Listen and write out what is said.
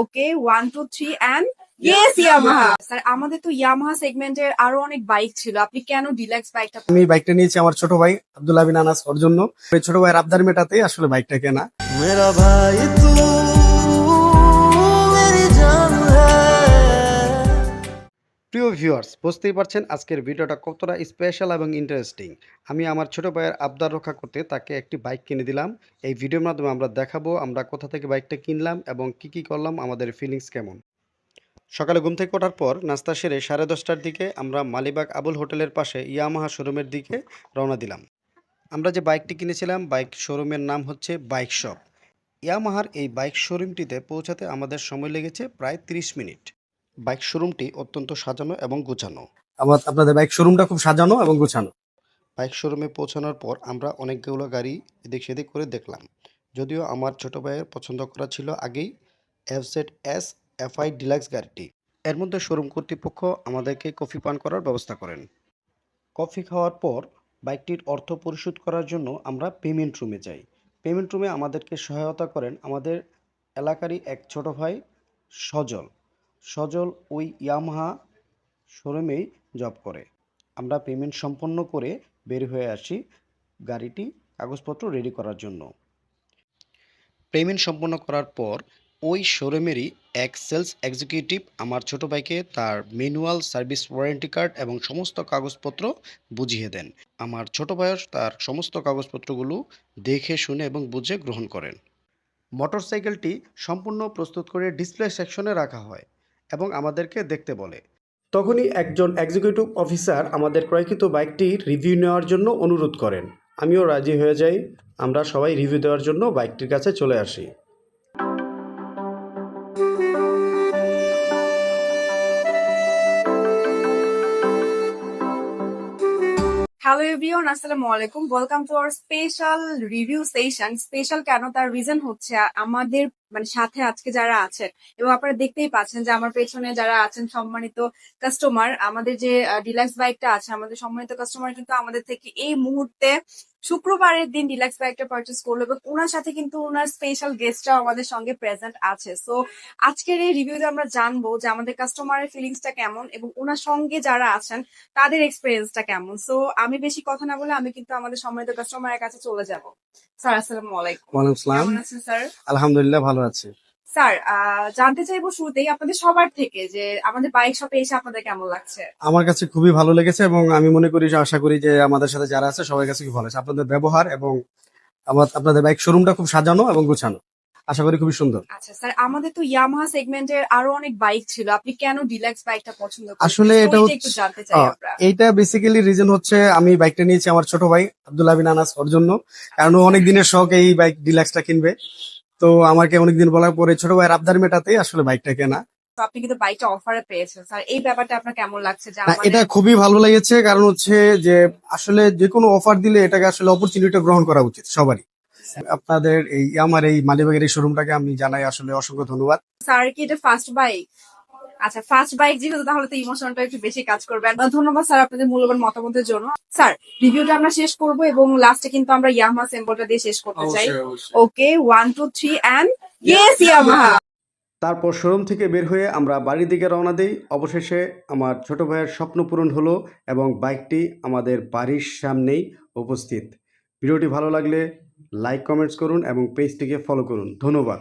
Okay one two three and yes Yamaha আমাদের তো Yamaha সেগমেন্টের আরও অনেক বাইক ছিল। আপনি কেন ডিলাক্স বাইকটা আমি বাইকটা নিয়েছি আমার ছোট ভাই আব্দুল্লাহ আবিন আনাস ওর জন্য। ছোট ভাই আবদার মেটাতে আসলে বাইকটা কেনা। মেরা ভাই তুমি প্রিয় ভিউয়ার্স বুঝতেই পারছেন আজকের ভিডিওটা কতটা স্পেশাল এবং ইন্টারেস্টিং আমি আমার ছোট ভাইয়ের আবদার রক্ষা করতে তাকে একটি বাইক কিনে দিলাম। এই ভিডিওর মাধ্যমে আমরা দেখাবো আমরা কোথা থেকে বাইকটা কিনলাম এবং কি কি করলাম, আমাদের ফিলিংস কেমন। সকালে ঘুম থেকে ওঠার পর নাস্তা সেরে সাড়ে দশটার দিকে আমরা মালিবাগ আবুল হোটেলের পাশে ইয়ামাহা শোরুমের দিকে রওনা দিলাম। আমরা যে বাইকটি কিনেছিলাম বাইক শোরুমের নাম হচ্ছে বাইক শপ ইয়ামাহার এই বাইক শোরুমটিতে পৌঁছাতে আমাদের সময় লেগেছে প্রায় 30 মিনিট। বাইক শোরুমটি অত্যন্ত সাজানো এবং গোছানো। আমার আপনাদের বাইক শোরুমটা খুব সাজানো এবং গোছানো। বাইক শোরুমে পৌঁছানোর পর আমরা অনেকগুলো গাড়ি এদিক সেদিক করে দেখলাম। যদিও আমার ছোট ভাইয়ের পছন্দ করা ছিল আগেই এফজেড এস এফআই ডিলাক্স গাড়িটি। এর মধ্যে শোরুম কর্তৃপক্ষ আমাদেরকে কফি পান করার ব্যবস্থা করেন। কফি খাওয়ার পর বাইকটির অর্থ পরিশোধ করার জন্য আমরা পেমেন্ট রুমে যাই। পেমেন্ট রুমে আমাদেরকে সহায়তা করেন আমাদের এলাকারই এক ছোট ভাই সজল। সজল ওই ইয়ামাহা শোরুমেই জব করে। আমরা পেমেন্ট সম্পন্ন করে বের হয়ে আসি গাড়িটি, কাগজপত্র রেডি করার জন্য। পেমেন্ট সম্পন্ন করার পর ওই শোরুমেরই এক সেলস এক্সিকিউটিভ আমার ছোট ভাইকে তার ম্যানুয়াল সার্ভিস ওয়ারেন্টি কার্ড এবং সমস্ত কাগজপত্র বুঝিয়ে দেন। আমার ছোট ভাইয়ের তার সমস্ত কাগজপত্রগুলো দেখে, শুনে এবং বুঝে গ্রহণ করেন। মোটরসাইকেলটি সম্পূর্ণ প্রস্তুত করে ডিসপ্লে সেকশনে রাখা হয়। এবং আমাদেরকে দেখতে বলে। তখনই একজন এক্সিকিউটিভ অফিসার আমাদের ক্রয়কৃত বাইকটির রিভিউ নেওয়ার জন্য অনুরোধ করেন। আমিও রাজি হয়ে যাই। আমরা সবাই রিভিউ দেওয়ার জন্য বাইকটির কাছে চলে আসি। হ্যালো এভরিওয়ান আসসালামু আলাইকুম welcome to our special review session special কেন তার রিজন হচ্ছে আমাদের মানে সাথে আজকে যারা আছেন, এবং আপনারা দেখতেই পাচ্ছেন যে আমার পেছনে যারা আছেন সম্মানিত কাস্টমার আমাদের যে ডিলাক্স বাইকটা আছে, আমাদের সম্মানিত কাস্টমার কিন্তু আমাদের থেকে এই মুহূর্তে শুক্রবারের দিন ডিলাক্স বাইকটা পারচেস করল এবং ওনার সাথে কিন্তু ওনার স্পেশাল গেস্টরাও আমাদের সঙ্গে প্রেজেন্ট আছে। সো আজকের এই রিভিউতে আমরা জানব যে আমাদের কাস্টমারের ফিলিংসটা কেমন এবং ওনার সঙ্গে যারা আছেন তাদের এক্সপিরিয়েন্সটা কেমন। সো আমি বেশি কথা না বলে আমি কিন্তু আমাদের সম্মানিত কাস্টমারের কাছে চলে যাব। স্যার আসসালামু আলাইকুম। ওয়ালাইকুম আসসালাম স্যার আলহামদুলিল্লাহ ভালো আছি। স্যার জানতে চাইব শুরুতেই আপনাদের সবার থেকে যে আমাদের বাইক শপে এসে আপনাদের কেমন লাগছে? আমার কাছে খুবই ভালো লেগেছে এবং আমি মনে করি যে আশা করি যে আমাদের সাথে যারা আছে সবার কাছে খুব ভালো আছে আপনাদের ব্যবহার এবং আমার আপনাদের বাইক শোরুমটা খুব সাজানো এবং গোছানো। আশা করি খুবই সুন্দর। আচ্ছা স্যার আমাদের তো ইয়ামাহা সেগমেন্টের আরও অনেক বাইক ছিল। আপনি কেন ডিলাক্স বাইকটা পছন্দ করেন? আসলে এটা একটু জানতে চাই আমরা। এইটা বেসিক্যালি রিজন হচ্ছে আমি বাইকটা নিয়েছি আমার ছোট ভাই আব্দুল্লাহ বিন আনাস ওর জন্য। কারণ ও অনেক দিনের শখ এই বাইক ডিলাক্সটা কিনবে। তো আমাকে অনেকদিন বলার পরে ছোট ভাইয়ের আবদার মেটাতে আসলে বাইকটা কেনা। তো আপনি কিন্তু বাইকটা অফারে পেয়েছেন। স্যার এই ব্যাপারটা আপনার কেমন লাগছে? যে না আমাদের এটা খুবই ভালো লেগেছে কারণ হচ্ছে যে আসলে যে কোনো অফার দিলে এটাকে আসলে অপরচুনিটি গ্রহণ করা উচিত সবারই। আপনাদের এই আমার এই মালিবাগের এই শোরুমটাকে আমি জানাই আসলে অসংখ্য ধন্যবাদ। স্যার কি এটা ফার্স্ট বাইক আচ্ছা ফার্স্ট বাইক যেহেতু তাহলে তো ইমোশনটা একটু বেশি কাজ করবে। ধন্যবাদ স্যার আপনাদের মূল্যবান মতামতের জন্য। স্যার রিভিউটা আমরা শেষ করব এবং লাস্টে কিন্তু আমরা ইয়ামাহা সিম্বলটা দিয়ে শেষ করতে চাই। Okay one two three and yes Yamaha তারপর শোরুম থেকে বের হয়ে আমরা বাড়ির দিকে রওনা দিই। অবশেষে আমার ছোট ভাইয়ের স্বপ্ন পূরণ হলো এবং বাইকটি আমাদের বাড়ির সামনেই উপস্থিত। ভিডিওটি ভালো লাগলে লাইক কমেন্টস করুন এবং পেজটিকে ফলো করুন। ধন্যবাদ।